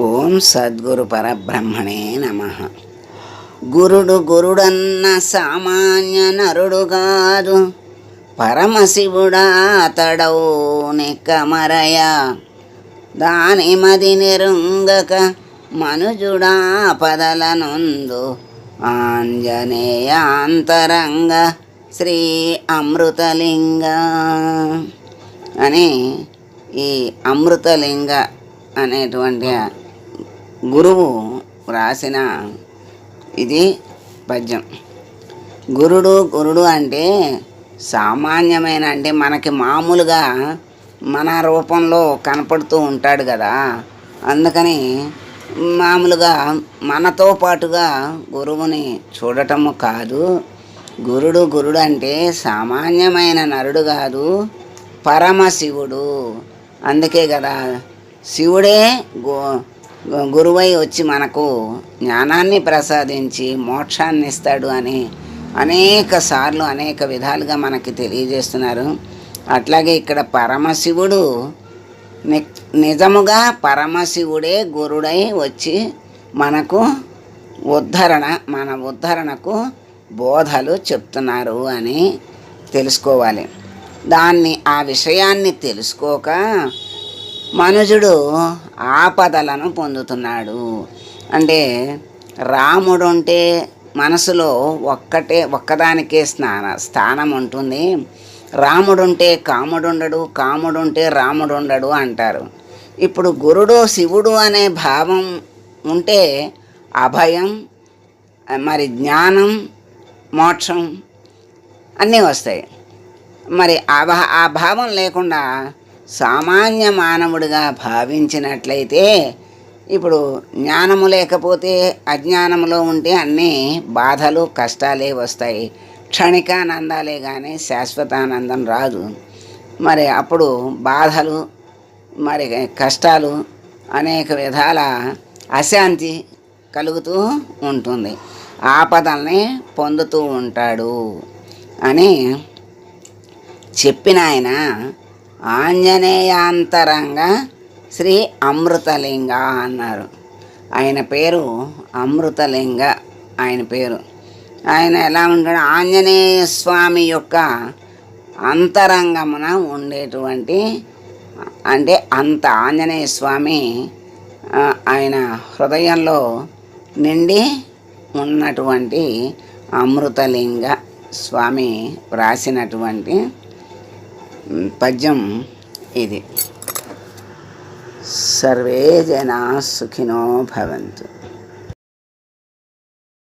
ఓం సద్గురు పరబ్రహ్మణే నమ. గురుడు గురుడన్న సామాన్య నరుడు కాదు పరమశివుడా అతడవు నిక్కమరయ దాని మది నిరుంగక మనుజుడా పదల ఆంజనేయాంతరంగ శ్రీ అమృతలింగ. అని ఈ అమృతలింగ అనేటువంటి గురువు రాసిన ఇది పద్యం. గురుడు గురుడు అంటే సామాన్యమైన అంటే మనకి మామూలుగా మన రూపంలో కనపడుతూ ఉంటాడు కదా. అందుకని మామూలుగా మనతో పాటుగా గురువుని చూడటము కాదు. గురుడు గురుడు అంటే సామాన్యమైన నరుడు కాదు పరమశివుడు. అందుకే కదా శివుడే గు గురువై వచ్చి మనకు జ్ఞానాన్ని ప్రసాదించి మోక్షాన్ని ఇస్తాడు అని అనేక సార్లు అనేక విధాలుగా మనకి తెలియజేస్తున్నారు. అట్లాగే ఇక్కడ పరమశివుడు ని నిజముగా పరమశివుడే గురుడై వచ్చి మనకు ఉద్ధరణ మన ఉద్ధరణకు బోధలు చెప్తున్నారు అని తెలుసుకోవాలి. దాన్ని ఆ విషయాన్ని తెలుసుకోక మనుజుడు ఆపదలను పొందుతున్నాడు. అంటే రాముడు ఉంటే మనసులో ఒక్కటే ఒక్కదానికే స్నాన స్థానం ఉంటుంది. రాముడుంటే కాముడుండడు కాముడుంటే రాముడు ఉండడు అంటారు. ఇప్పుడు గురుడు శివుడు అనే భావం ఉంటే అభయం మరి జ్ఞానం మోక్షం అన్నీ వస్తాయి. మరి ఆ భావం లేకుండా సామాన్య మానవుడిగా భావించినట్లయితే ఇప్పుడు జ్ఞానము లేకపోతే అజ్ఞానములో ఉంటే అన్నీ బాధలు కష్టాలే వస్తాయి. క్షణికానందాలే కానీ శాశ్వతానందం రాదు. మరి అప్పుడు బాధలు మరి కష్టాలు అనేక విధాల అశాంతి కలుగుతూ ఉంటుంది. ఆపదల్ని పొందుతూ ఉంటాడు అని చెప్పిన ఆయన ఆంజనేయాంతరంగా శ్రీ అమృతలింగ అన్నారు. ఆయన పేరు అమృతలింగ ఆయన పేరు. ఆయన ఎలా ఉంటాడు? ఆంజనేయ స్వామి యొక్క అంతరంగమున ఉండేటువంటి అంటే అంత ఆంజనేయ స్వామి ఆయన హృదయంలో నిండి ఉన్నటువంటి అమృతలింగ స్వామి వ్రాసినటువంటి పద్యం ఇది. సర్వే జనా సుఖినో భవంతు.